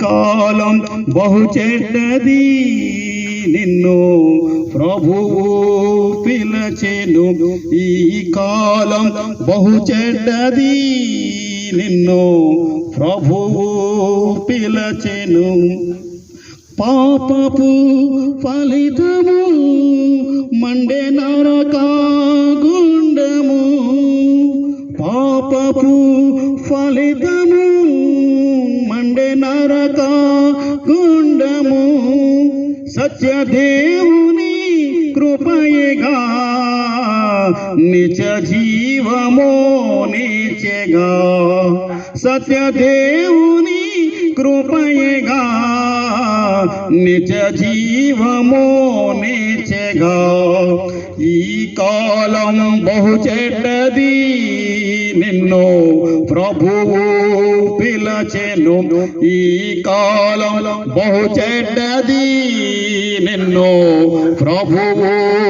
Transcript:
కాలం బహు చెడ్డది నిన్ను ప్రభువు పిలచెను. ఈ కాలం బహు చెడ్డది నిన్ను ప్రభువు పిలచెను. పాపపు ఫలితము మండే నరకాగుండము. పాపపు ఫలితము మండే నరకాగుండము సత్యదేవుని కృపయగా నిజ జీవమో నిత్యగా సత్యదేవుని కృపయగా నిజ జీవమో నిత్యగా ఈ కాలం బహు చెడ్డది. నిన్ను ప్రభువు పిలచెను. ఈ కాలం బహు చెడ్డది. నిన్ను ప్రభువు